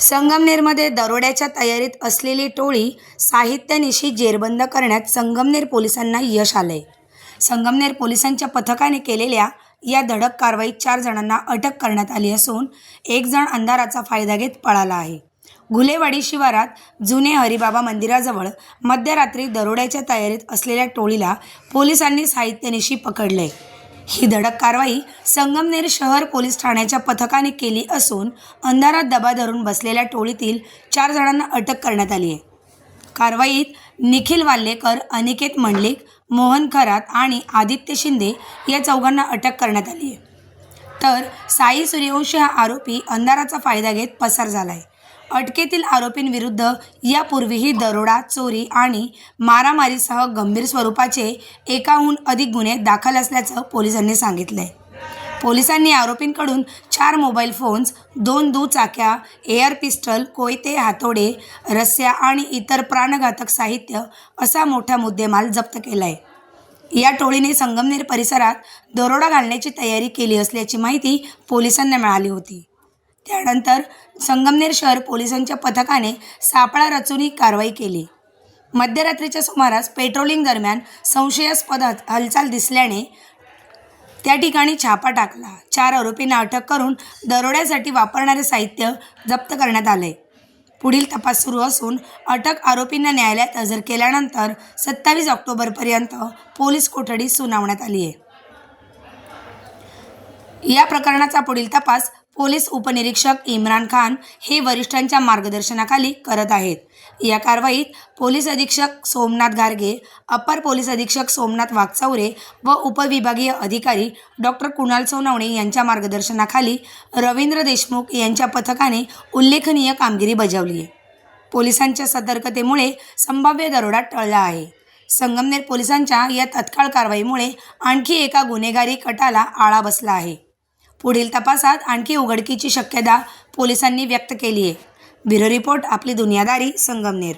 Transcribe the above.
संगमनेरमध्ये दरोड्याच्या तयारीत असलेली टोळी साहित्यानिशी जेरबंद करण्यात संगमनेर पोलिसांना यश आलंय. संगमनेर पोलिसांच्या पथकाने केलेल्या या धडक कारवाईत चार जणांना अटक करण्यात आली असून एक जण अंधाराचा फायदा घेत पळाला आहे. घुलेवाडी शिवारात जुने हरिबाबा मंदिराजवळ मध्यरात्री दरोड्याच्या तयारीत असलेल्या टोळीला पोलिसांनी साहित्यानिशी आहे ही धडक कारवाई संगमनेर शहर पोलीस ठाण्याच्या पथकाने केली असून अंधारात दबा धरून बसलेल्या टोळीतील चार जणांना अटक करण्यात आली आहे. कारवाईत निखिल वाल्लेकर अनिकेत मंडलिक मोहन खरात आणि आदित्य शिंदे या चौघांना अटक करण्यात आली आहे. तर साई सूर्यवंशी हा आरोपी अंधाराचा फायदा घेत पसार झाला आहे अटकेतील आरोपींविरुद्ध यापूर्वीही दरोडा चोरी आणि मारामारीसह गंभीर स्वरूपाचे एकाहून अधिक गुन्हे दाखल असल्याचं पोलिसांनी सांगितलं आहे पोलिसांनी आरोपींकडून चार मोबाईल फोन्स दोन दुचाक्या एअर पिस्टल कोयते हातोडे रस्स्या आणि इतर प्राणघातक साहित्य असा मोठा मुद्देमाल जप्त केला आहे या टोळीने संगमनेर परिसरात दरोडा घालण्याची तयारी केली असल्याची माहिती पोलिसांना मिळाली होती. त्यानंतर संगमनेर शहर पोलिसांच्या पथकाने सापळा रचून ही कारवाई केली. मध्यरात्रीच्या सुमारास पेट्रोलिंग दरम्यान संशयास्पद हालचाल दिसल्याने त्या ठिकाणी छापा टाकला. चार आरोपींना अटक करून दरोड्यासाठी वापरणारे साहित्य जप्त करण्यात आले. पुढील तपास सुरू असून अटक आरोपींना न्यायालयात हजर केल्यानंतर सत्तावीस ऑक्टोबरपर्यंत पोलीस कोठडी सुनावण्यात आली आहे या प्रकरणाचा पुढील तपास पोलीस उपनिरीक्षक इम्रान खान हे वरिष्ठांच्या मार्गदर्शनाखाली करत आहेत. या कारवाईत पोलीस अधीक्षक सोमनाथ गारगे अपर पोलीस अधीक्षक सोमनाथ वाघचौरे व उपविभागीय अधिकारी डॉक्टर कुणाल सोनवणे यांच्या मार्गदर्शनाखाली रवींद्र देशमुख यांच्या पथकाने उल्लेखनीय कामगिरी बजावली आहे. पोलिसांच्या सतर्कतेमुळे संभाव्य दरोडा टळला आहे. संगमनेर पोलिसांच्या या तत्काळ कारवाईमुळे आणखी एका गुन्हेगारी कटाला आळा बसला आहे. पुढील तपासात आणखी उघडकीची शक्यता पोलिसांनी व्यक्त केली आहे ब्युरो रिपोर्ट आपली दुनियादारी संगमनेर.